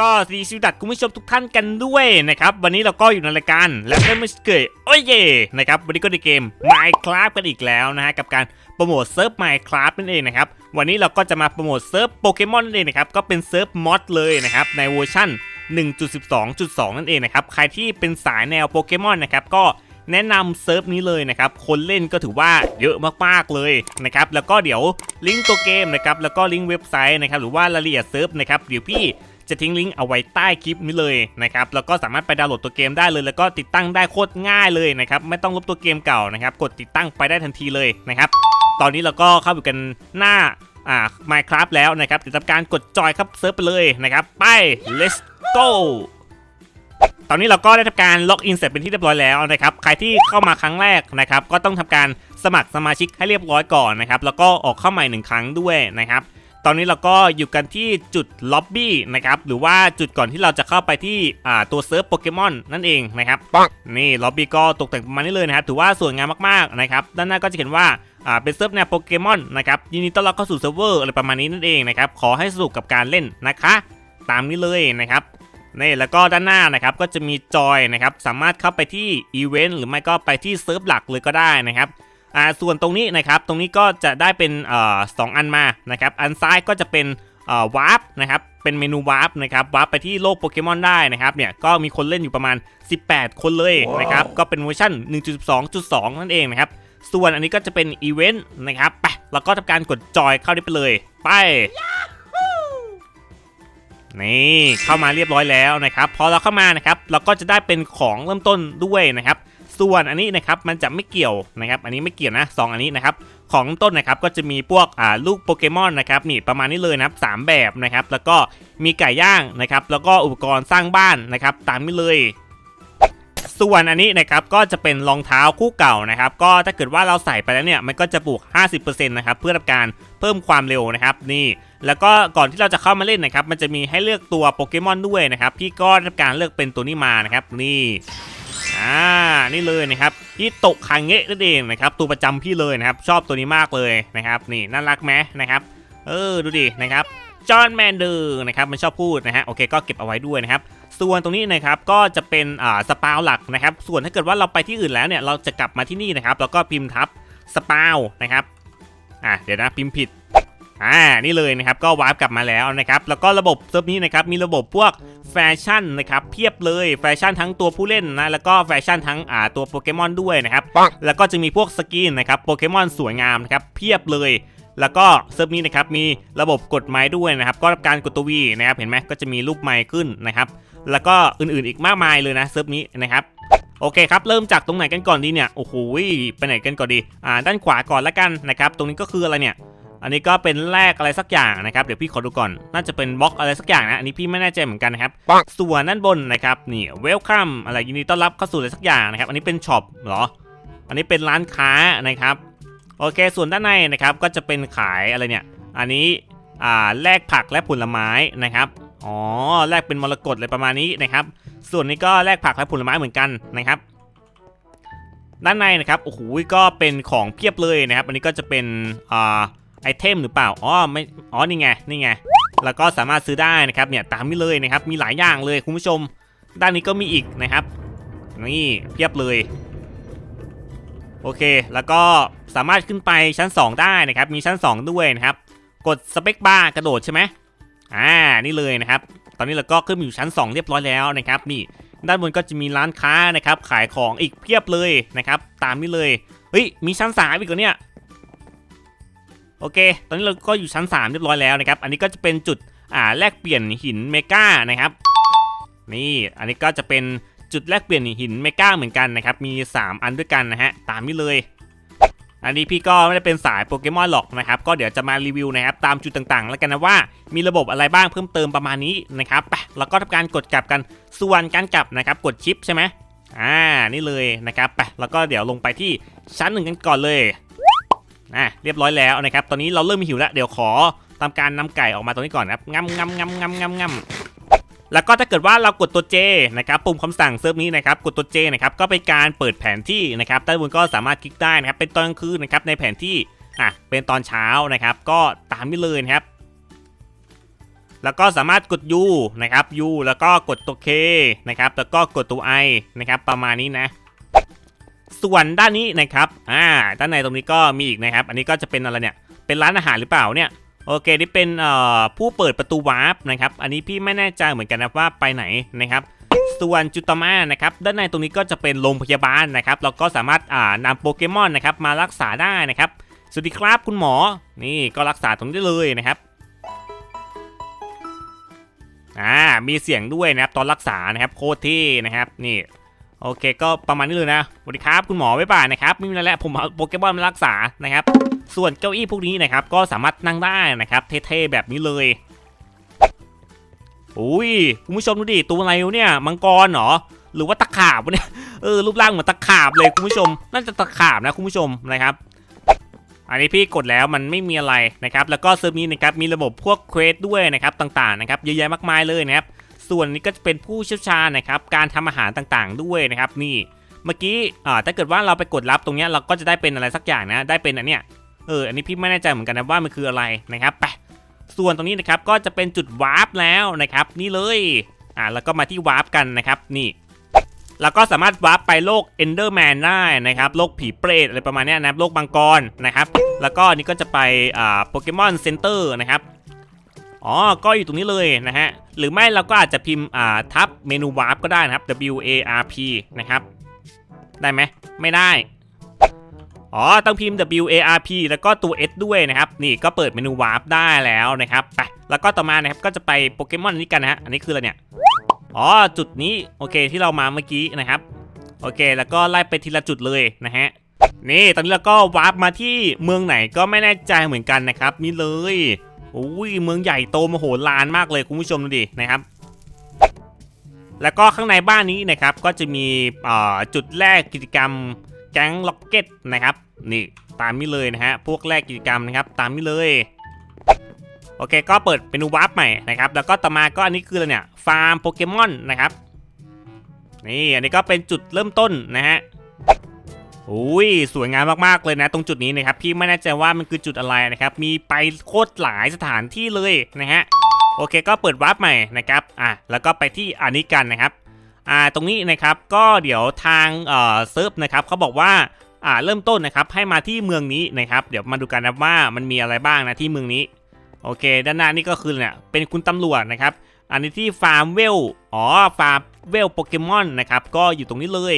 ก็สวัสดีสวัดคุณผู้ชมทุกท่านกันด้วยนะครับวันนี้เราก็อยู่ในรายการและไม่ไม่เกยโอ้ยเย่นะครับวันนี้ก็ในเกม Minecraft กันอีกแล้วนะฮะกับการโปรโมทเซิร์ฟ Minecraft นั่นเองนะครับวันนี้เราก็จะมาโปรโมทเซิร์ฟโปเกมอนนั่นเองนะครับก็เป็นเซิร์ฟมอดเลยนะครับในเวอร์ชั่น 1.12.2 นั่นเองนะครับใครที่เป็นสายแนวโปเกมอนนะครับก็แนะนำเซิร์ฟนี้เลยนะครับคนเล่นก็ถือว่าเยอะมากๆเลยนะครับแล้วก็เดี๋ยวลิงก์ตัวเกมนะครับแล้วก็ลิงก์เว็บไซต์นะครับหรือว่ารายละเอียดเซิร์ฟนะครับเดี๋ยวพี่ จะทิ้งลิงก์เอาไว้ใต้คลิปนี้เลยนะครับแล้วก็สามารถไปดาวน์โหลดตัวเกมได้เลย แล้วก็ติดตั้งได้โคตรง่ายเลยนะครับไม่ต้องลบตัวเกมเก่านะครับกดติดตั้งไปได้ทันทีเลยนะครับตอนนี้เราก็เข้าอยู่กันหน้าอ่า Minecraft แล้วนะครับเดี๋ยวทำการกดจอยครับเซิร์ฟไปเลยนะครับ ไป let's go ตอนนี้เราก็ได้ทำการล็อกอินเสร็จเป็นที่เรียบร้อยแล้วนะครับ ใครที่เข้ามาครั้งแรกนะครับ ก็ต้องทำการสมัครสมาชิกให้เรียบร้อยก่อนนะครับ แล้วก็ออกเข้าใหม่หนึ่งครั้งด้วยนะครับ ตอนนี้เราก็อยู่กันที่จุดล็อบบี้นะครับหรือว่าจุดก่อนที่เราจะเข้าไปที่อ่าตัวเซิร์ฟโปเกมอนนั่นเองนะครับปังนี่ล็อบบี้ก็ตกแต่งประมาณนี้เลยนะครับถือว่าสวยงามมากๆนะครับด้านหน้าก็จะเห็นว่าอ่าเป็นเซิร์ฟแนวโปเกมอนนะครับยินดีต้อนรับเข้าสู่เซิร์ฟเวอร์อะไรประมาณนี้นั่นเองนะครับขอให้สนุกกับการเล่นนะคะ ตามนี้เลยนะครับนี่แล้วก็ด้านหน้านะครับก็จะมีจอยนะครับสามารถเข้าไปที่อีเวนต์หรือไม่ก็ไปที่เซิร์ฟหลักเลยก็ได้นะครับ อ่าส่วนตรงนี้นะครับตรงนี้ก็จะได้เป็นเอ่อสองอันมานะครับอันซ้ายก็จะเป็นเอ่อวาร์ปนะครับเป็นเมนูวาร์ปนะครับวาร์ปไปที่โลกโปเกมอนได้นะครับเนี่ยก็มีคนเล่นอยู่ประมาณ 18 คนเลยนะครับก็เป็นเวอร์ชัน1.12.2 นั่นเองนะครับส่วนอันนี้ก็จะเป็นอีเวนต์นะครับไปเราก็ทำการกดจอยเข้าได้ไปเลยไปนี่เข้ามาเรียบร้อยแล้วนะครับพอเราเข้ามานะครับเราก็จะได้เป็นของเริ่มต้นด้วยนะครับ ส่วนอันนี้นะครับมันจะไม่เกี่ยวนะครับอันนี้ไม่เกี่ยวนะสองอันนี้นะครับของต้นนะครับก็จะมีพวกอ่าลูกโปเกมอนนะครับนี่ประมาณนี้เลยนะครับสามแบบนะครับแล้วก็มีไก่ย่างนะครับแล้วก็อุปกรณ์สร้างบ้านนะครับตามนี้เลยส่วนอันนี้นะครับก็จะเป็นรองเท้าคู่เก่านะครับก็ถ้าเกิดว่าเราใส่ไปแล้วเนี่ยมันก็จะบวก 50%นะครับเพื่อทำการเพิ่มความเร็วนะครับนี่ แล้วก็ก่อนที่เราจะเข้ามาเล่นนะครับมันจะมีให้เลือกตัวโปเกมอนด้วยนะครับพี่ก็ทำการเลือกเป็นตัวนี้มานะครับนี่ อ่านี่เลยนะครับที่โตะคังเงะนั่นเองนะครับตัวประจำพี่เลยนะครับชอบตัวนี้มากเลยนะครับนี่น่ารักไหมนะครับเออดูดินะครับจอห์นแมนเดอร์นะครับมันชอบพูดนะฮะโอเคก็เก็บเอาไว้ด้วยนะครับส่วนตรงนี้นะครับก็จะเป็นอ่าสปาวหลักนะครับส่วนถ้าเกิดว่าเราไปที่อื่นแล้วเนี่ยเราจะกลับมาที่นี่นะครับแล้วก็พิมพ์ทับสปาวนะครับอ่าเดี๋ยวนะพิมพ์ผิด อ่านี่เลยนะครับก็วาร์ปกลับมาแล้วนะครับแล้วก็ระบบเซิร์ฟนี้นะครับมีระบบพวกแฟชั่นนะครับเพียบเลยแฟชั่นทั้งตัวผู้เล่นนะแล้วก็แฟชั่นทั้งอ่าตัวโปเกมอนด้วยนะครับปังแล้วก็จะมีพวกสกินนะครับโปเกมอนสวยงามนะครับเพียบเลยแล้วก็เซิร์ฟนี้นะครับมีระบบกดไม้ด้วยนะครับ ก็การกดตัววีนะครับเห็นไหมก็จะมีรูปไม้ขึ้นนะครับ แล้วก็อื่นๆอีกมากมายเลยนะเซิร์ฟนี้นะครับโอเคครับ เริ่มจากตรงไหนกันก่อนดีเนี่ย โอ้โห ไปไหนกันก่อนดี อ่า ด้านขวาก่อนละกันนะครับ ตรงนี้ก็คืออะไรเนี่ย อันนี้ก็เป็นแลกอะไรสักอย่างนะครับ เดี๋ยวพี่ขอดูก่อน น่าจะเป็นบล็อกอะไรสักอย่างนะ อันนี้พี่ไม่แน่ใจเหมือนกันนะครับปังส่วนด้านบนนะครับ นี่เวลคัมอะไรยินดีต้อนรับเข้าสู่อะไรสักอย่างนะครับ อันนี้เป็นช็อปเหรอ อันนี้เป็นร้านค้านะครับ โอเค ส่วนด้านในนะครับ ก็จะเป็นขายอะไรเนี่ย อันนี้ อ่า แลกผักและผลไม้นะครับ อ๋อ แลกเป็นมรกตอะไรประมาณนี้นะครับ ส่วนนี้ก็แลกผักและผลไม้เหมือนกันนะครับด้านในนะครับโอ้โหก็เป็นของเพียบเลยนะครับ อันนี้ก็จะเป็นอ่า ไอเทมหรือเปล่า อ๋อไม่อ๋อนี่ไงนี่ไง แล้วก็สามารถซื้อได้นะครับเนี่ยตามนี้เลยนะครับมีหลายอย่างเลยคุณผู้ชม ด้านนี้ก็มีอีกนะครับ นี่เพียบเลย โอเค แล้วก็สามารถขึ้นไปชั้น 2 ได้นะครับ มีชั้น 2 ด้วยนะครับ กดสเปคบาร์กระโดดใช่ไหมอ่านี่เลยนะครับ ตอนนี้เราก็ขึ้นอยู่ชั้น 2 เรียบร้อยแล้วนะครับนี่ด้านบนก็จะมีร้านค้านะครับ ขายของอีกเพียบเลยนะครับ ตามนี้เลย เฮ้ย มีชั้น3อีกเหรอเนี่ย โอเค ตอนนี้เราก็อยู่ชั้น 3 เรียบร้อยแล้วนะครับ อันนี้ก็จะเป็นจุดอ่าแลกเปลี่ยนหินเมกานะครับ นี่อันนี้ก็จะเป็นจุดแลกเปลี่ยนหินเมกาเหมือนกันนะครับ มี 3 อันด้วยกันนะฮะ ตามนี้เลย อันนี้พี่ก็ไม่ได้เป็นสายโปเกมอนหรอกนะครับ ก็เดี๋ยวจะมารีวิวนะครับ ตามจุดต่างๆ แล้วกันนะว่า มีระบบอะไรบ้างเพิ่มเติมประมาณนี้นะครับไปแล้วก็ทำการกดกลับกัน ส่วนการกลับนะครับ กดชิปใช่ไหมอ่า นี่เลยนะครับไปแล้วก็เดี๋ยวลงไปที่ชั้นหนึ่งกันก่อนเลย อะเรียบร้อยแล้วนะครับ ตอนนี้เราเริ่มหิวแล้วเดี๋ยวขอทำการนำไก่ออกมาตรงนี้ก่อนนะครับงำงำงำงำงำงำแล้วก็ถ้าเกิดว่าเรากดตัว J นะครับปุ่มคำสั่งเซิร์ฟนี้นะครับกดตัว J นะครับก็เป็นการเปิดแผนที่นะครับด้านบนก็สามารถคลิกได้นะครับเป็นตอนกลางคืนนะครับในแผนที่อะเป็นตอนเช้านะครับ ก็ตามนี้เลยนะครับ แล้วก็สามารถกด U นะครับ U แล้วก็กดตัว K นะครับแล้วก็กดตัว I นะครับประมาณนี้นะ ส่วนด้านนี้นะครับ อ่า ด้านในตรงนี้ก็มีอีกนะครับ อันนี้ก็จะเป็นอะไรเนี่ย เป็นร้านอาหารหรือเปล่าเนี่ย โอเค นี่เป็นเอ่อผู้เปิดประตูวาร์ปนะครับ อันนี้พี่ไม่แน่ใจเหมือนกันนะว่าไปไหนนะครับ ส่วนจุดต่อมานะครับ ด้านในตรงนี้ก็จะเป็นโรงพยาบาลนะครับ เราก็สามารถอ่านำโปเกมอนนะครับมารักษาได้นะครับ สวัสดีครับคุณหมอ นี่ก็รักษาตรงนี้ได้เลยนะครับอ่า มีเสียงด้วยนะครับตอนรักษานะครับโคตรที่นะครับนี่ โอเค ก็ประมาณนี้เลยนะสวัสดีครับคุณหมอไว้บ่ายนะครับไม่มีอะไรแล้วผมเอาโปเกมอนมารักษานะครับ ส่วนเก้าอี้พวกนี้นะครับก็สามารถนั่งได้นะครับเท่ๆแบบนี้เลยอุ้ยคุณผู้ชมดูดิตัวอะไรเนี่ยมังกรเหรอหรือว่าตะขาบวะเนี่ยเออรูปร่างเหมือนตะขาบเลยคุณผู้ชม น่าจะตะขาบนะคุณผู้ชมนะครับ อันนี้พี่กดแล้วมันไม่มีอะไรนะครับ แล้วก็เซิร์ฟนี้นะครับมีระบบพวกเควสด้วยนะครับต่างๆนะครับเยอะแยะมากมายเลยนะครับ ส่วนนี้ก็จะเป็นผู้เชี่ยวชาญนะครับการทำอาหารต่างๆ ด้วยนะครับนี่เมื่อกี้อ่าถ้าเกิดว่าเราไปกดรับตรงเนี้ยเราก็จะได้เป็นอะไรสักอย่างนะได้เป็นอันเนี้ยเอออันนี้พี่ไม่แน่ใจเหมือนกันนะว่ามันคืออะไรนะครับไปส่วนตรงนี้นะครับก็จะเป็นจุดวาร์ปแล้วนะครับนี่เลยอ่าแล้วก็มาที่วาร์ปกันนะครับนี่แล้วก็สามารถวาร์ปไปโลก Enderman ได้นะครับโลกผีเปรตอะไรประมาณนี้นะครับโลกบางกรนะครับ แล้วก็นนี้ก็จะไปอ่าโปเกมอนเซ็นเตอร์นะครับอ๋อก็อยู่ตรงนี้เลยนะฮะ หรือไม่เราก็อาจจะพิมพ์อ่าทับเมนูวาร์ปก็ได้นะครับ W A R P นะครับ ได้ไหมไม่ได้ อ๋อ ต้องพิมพ์ W A R P แล้วก็ตัว S ด้วยนะครับ นี่ก็เปิดเมนูวาร์ปได้แล้วนะครับ ไป แล้วก็ต่อมานะครับ ก็จะไปโปเกมอนนี้กันนะฮะ อันนี้คืออะไรเนี่ย อ๋อ จุดนี้ โอเค ที่เรามาเมื่อกี้นะครับ โอเค แล้วก็ไล่ไปทีละจุดเลยนะฮะ นี่ ตอนนี้เราก็วาร์ปมาที่เมืองไหนก็ไม่แน่ใจเหมือนกันนะครับ นี่เลย โอ้ยเมืองใหญ่โตมโหฬารมากเลยคุณผู้ชมดูดินะครับแล้วก็ข้างในบ้านนี้นะครับก็จะมีจุดแรกกิจกรรมแก๊งล็อกเก็ตนะครับนี่ตามนี้เลยนะฮะพวกแรกกิจกรรมนะครับตามนี้เลยโอเคก็เปิดเมนูวาร์ปใหม่นะครับแล้วก็ต่อมาก็อันนี้คืออะไรเนี่ยฟาร์มโปเกมอนนะครับนี่อันนี้ก็เป็นจุดเริ่มต้นนะฮะ อุ้ยสวยงามมากๆเลยนะ ตรงจุดนี้นะครับพี่ไม่แน่ใจว่ามันคือจุดอะไรนะครับมีไปโคตรหลายสถานที่เลยนะฮะโอเคก็เปิดวาร์ปใหม่นะครับอะแล้วก็ไปที่อันนี้กันนะครับอ่าตรงนี้นะครับก็เดี๋ยวทางเอ่อเซิร์ฟนะครับเขาบอกว่าอ่าเริ่มต้นนะครับให้มาที่เมืองนี้นะครับเดี๋ยวมาดูกันนะว่ามันมีอะไรบ้างนะที่เมืองนี้โอเค ด้านหน้านี่ก็คือเนี่ยเป็นคุณตำรวจนะครับอันนี้ที่ฟาร์มเวลอ๋อฟาร์มเวลโปเกมอนนะครับก็อยู่ตรงนี้เลย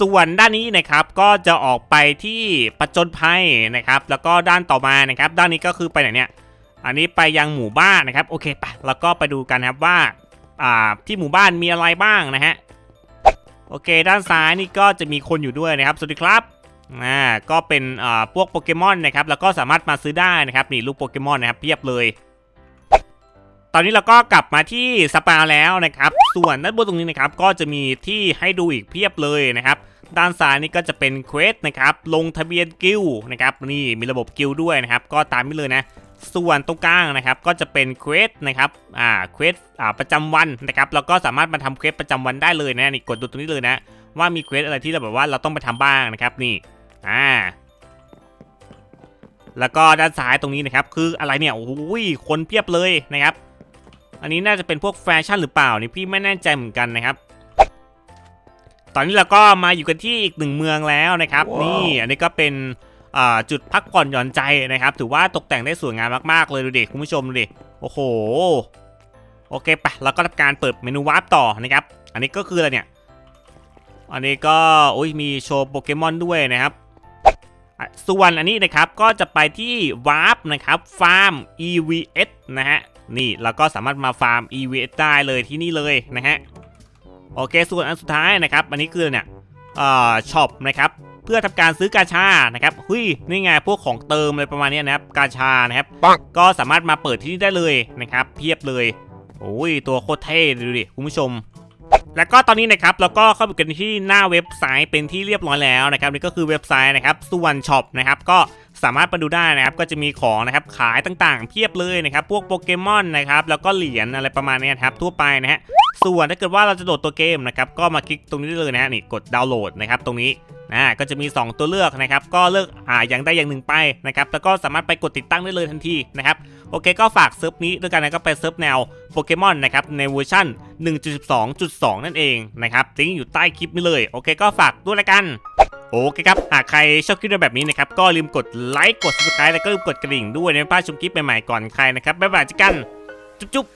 ส่วนด้านนี้นะครับก็จะออกไปที่ปจนภัยนะครับ แล้วก็ด้านต่อมานะครับ ด้านนี้ก็คือไปไหนเนี่ย อันนี้ไปยังหมู่บ้านนะครับ โอเคไปแล้วก็ไปดูกันครับว่าอ่าที่หมู่บ้านมีอะไรบ้างนะฮะโอเค ด้านซ้ายนี่ก็จะมีคนอยู่ด้วยนะครับสวัสดีครับอ่าก็เป็นอ่าพวกโปเกมอนนะครับแล้วก็สามารถมาซื้อได้นะครับนี่ลูกโปเกมอนนะครับเพียบเลย ตอนนี้เราก็กลับมาที่สปาแล้วนะครับ ส่วนด้านบนตรงนี้นะครับก็จะมีที่ให้ดูอีกเพียบเลยนะครับ ด้านซ้ายนี่ก็จะเป็นเควสนะครับ ลงทะเบียนกิลนะครับนี่มีระบบกิลด์ด้วยนะครับ ก็ตามนี้เลยนะ ส่วนตรงกลางนะครับก็จะเป็นเควสนะครับ อ่า เควส อ่า ประจำวันนะครับ เราก็สามารถมาทำเควสประจำวันได้เลยนะ นี่กดดูตรงนี้เลยนะ ว่ามีเควสอะไรที่เราแบบว่าเราต้องไปทำบ้างนะครับ นี่ อ่าแล้วก็ด้านซ้ายตรงนี้นะครับ คืออะไรเนี่ยโอ้ยคนเพียบเลยนะครับ อันนี้น่าจะเป็นพวกแฟชั่นหรือเปล่านี่พี่ไม่แน่ใจเหมือนกันนะครับ ตอนนี้เราก็มาอยู่กันที่อีกหนึ่งเมืองแล้วนะครับนี่อันนี้ก็เป็นอ่าจุดพักผ่อนหย่อนใจนะครับ ถือว่าตกแต่งได้สวยงามมากๆเลยดูดิคุณผู้ชมดูดิโอ้โหโอเคไปเราก็ทำการเปิดเมนูวาร์ปต่อนะครับ อันนี้ก็คืออะไรเนี่ย อันนี้ก็โอ้ยมีโชว์โปเกมอนด้วยนะครับอะส่วนอันนี้นะครับก็จะไปที่วาร์ปนะครับฟาร์ม EVS นะฮะ นี่เราก็สามารถมาฟาร์ม EVS ได้เลยที่นี่เลยนะฮะโอเคส่วนอันสุดท้ายนะครับอันนี้คือเนี่ยเอ่อช็อปนะครับเพื่อทำการซื้อกาชานะครับหุยนี่ไงพวกของเติมอะไรประมาณเนี้ยนะครับกาชานะครับปังก็สามารถมาเปิดที่นี่ได้เลยนะครับเพียบเลยโอ้ยตัวโคตรเท่ดูดิคุณผู้ชม แล้วก็ตอนนี้นะครับเราก็เข้าไปกันที่หน้าเว็บไซต์เป็นที่เรียบร้อยแล้วนะครับนี่ก็คือเว็บไซต์นะครับส่วนช็อปนะครับก็ สามารถมาดูได้นะครับก็จะมีของนะครับขายต่างๆ เพียบเลยนะครับพวกโปเกมอนนะครับแล้วก็เหรียญอะไรประมาณนี้ครับทั่วไปนะฮะส่วนถ้าเกิดว่าเราจะโหลดตัวเกมนะครับก็มาคลิกตรงนี้เลยนะฮะนี่กดดาวน์โหลดนะครับตรงนี้ นะก็จะมี 2 ตัวเลือกนะครับ ก็เลือกอ่าอย่างใดอย่างหนึ่งไปนะครับ แล้วก็สามารถไปกดติดตั้งได้เลยทันทีนะครับ โอเคก็ฝากเซิร์ฟนี้ด้วยกันนะก็เป็นเซิร์ฟแนวโปเกมอนนะครับในเวอร์ชัน1.12.2 นั่นเองนะครับลิงก์อยู่ใต้คลิปนี้เลย โอเคก็ฝากด้วยละกันโอเคครับ หากใครชอบคลิปแบบนี้นะครับ ก็ลืมกดไลค์ กด subscribe แล้วก็ลืมกดกระดิ่งด้วยนะเพื่อพลาดชมคลิปใหม่ๆก่อนใครนะครับ บ๊ายบายเจอกัน จุ๊บ